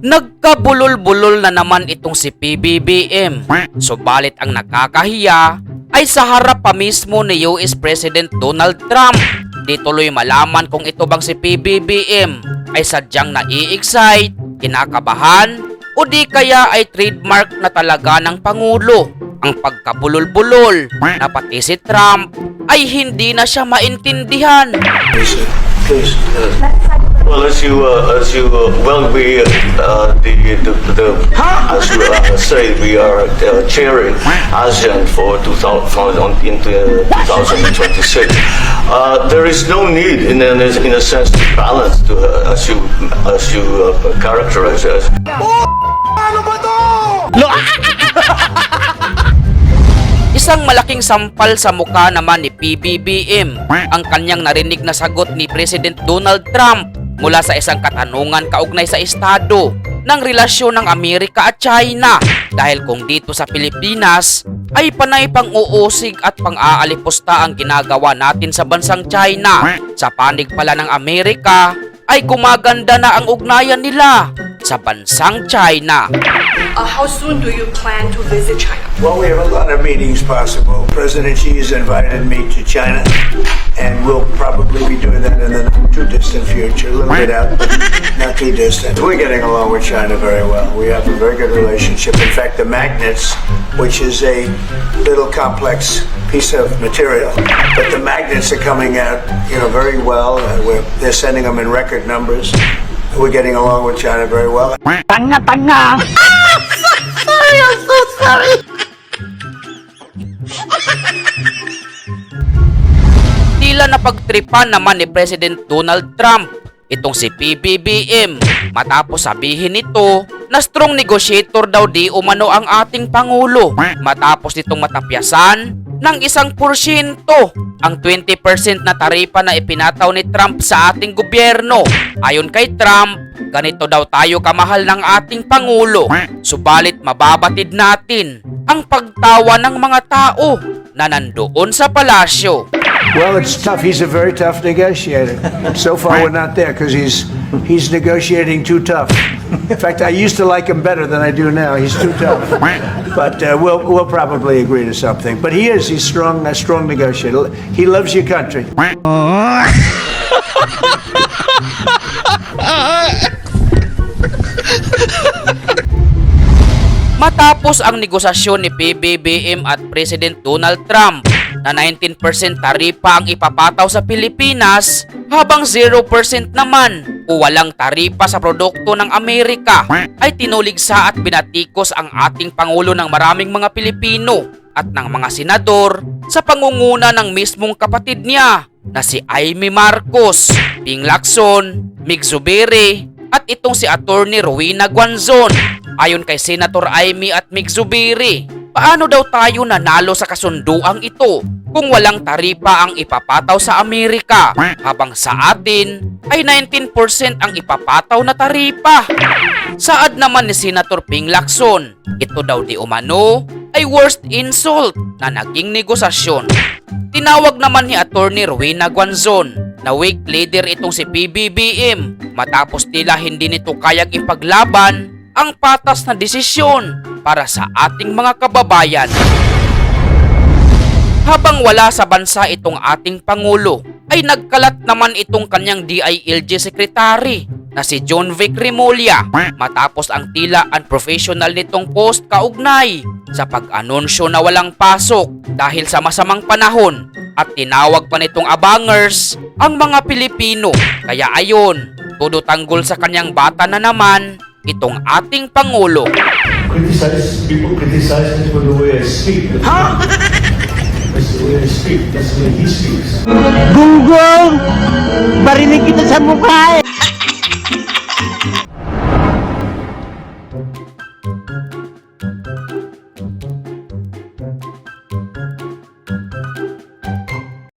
Nagkabulol-bulol na naman itong si PBBM. Subalit ang nakakahiya ay sa harap pa mismo ni US President Donald Trump. Di tuloy malaman kung ito bang si PBBM ay sadyang nai-excite, kinakabahan, o di kaya ay trademark na talaga ng Pangulo. Ang pagkabulol-bulol na pati si Trump ay hindi na siya maintindihan. Please, please. uh, Well, as you uh, as you uh, well we uh, the the, the as you uh, say we are uh, chairing ASEAN for 2000 for on, into 2026. Uh, there is no need in a, in a sense to balance to uh, as you as you uh, characterize as. Isang malaking sampal sa mukha naman ni PBBM ang kanyang narinig na sagot ni President Donald Trump mula sa isang katanungan kaugnay sa estado ng relasyon ng Amerika at China dahil kung dito sa Pilipinas ay panay pang uusig at pang-aalipusta ang ginagawa natin sa bansang China. Sa panig pala ng Amerika ay gumaganda na ang ugnayan nila sa bansang China. Uh, how soon do you plan to visit China? Well, we have a lot of meetings possible. President Xi has invited me to China, and we'll probably be doing that in the not too distant future. A little bit out, but not too distant. We're getting along with China very well. We have a very good relationship. In fact, the magnets, which is a little complex piece of material, but the magnets are coming out, you know, very well. Uh, we're, they're sending them in record numbers. We're getting along with China very well. Tila napagtripan naman ni President Donald Trump itong si PBBM matapos sabihin nito na strong negotiator daw di umano ang ating Pangulo matapos nitong matapyasan ng isang porsyento ang 20% na taripa na ipinataw ni Trump sa ating gobyerno. Ayon kay Trump, ganito daw tayo kamahal ng ating Pangulo. Subalit mababatid natin ang pagtawa ng mga tao na nandoon sa palasyo. Well, it's tough. He's a very tough negotiator. So far, we're not there because he's he's negotiating too tough. In fact, I used to like him better than I do now. He's too tough. But uh, we'll we'll probably agree to something. But he is. He's strong. A strong negotiator. He loves your country. Matapos ang negosasyon ni PBBM at President Donald Trump na 19% taripa ang ipapataw sa Pilipinas habang 0% naman o walang taripa sa produkto ng Amerika ay tinuligsa at binatikos ang ating Pangulo ng maraming mga Pilipino at ng mga senador sa pangunguna ng mismong kapatid niya na si Aimee Marcos, Ping Lacson, Mig Zubiri at itong si Attorney Rowena Guanzon. Ayon kay Senator Amy at Mig Zubiri, paano daw tayo nanalo sa kasunduang ito kung walang taripa ang ipapataw sa Amerika habang sa atin ay 19% ang ipapataw na taripa. Saad naman ni Senator Ping Lacson, ito daw di umano ay worst insult na naging negosasyon. Tinawag naman ni Attorney Rowena Guanzon na weak leader itong si PBBM matapos tila hindi nito kayang ipaglaban ang patas na desisyon para sa ating mga kababayan. Habang wala sa bansa itong ating Pangulo, ay nagkalat naman itong kanyang DILG Secretary na si John Vic Remulla matapos ang tila unprofessional nitong post kaugnay sa pag-anunsyo na walang pasok dahil sa masamang panahon at tinawag pa nitong abangers ang mga Pilipino. Kaya ayon, todo tanggol sa kanyang bata na naman itong ating Pangulo. Criticize, people criticize me for the way I speak. Ha? That's the way I. That's the way. Google! Barinig kita sa mukha eh!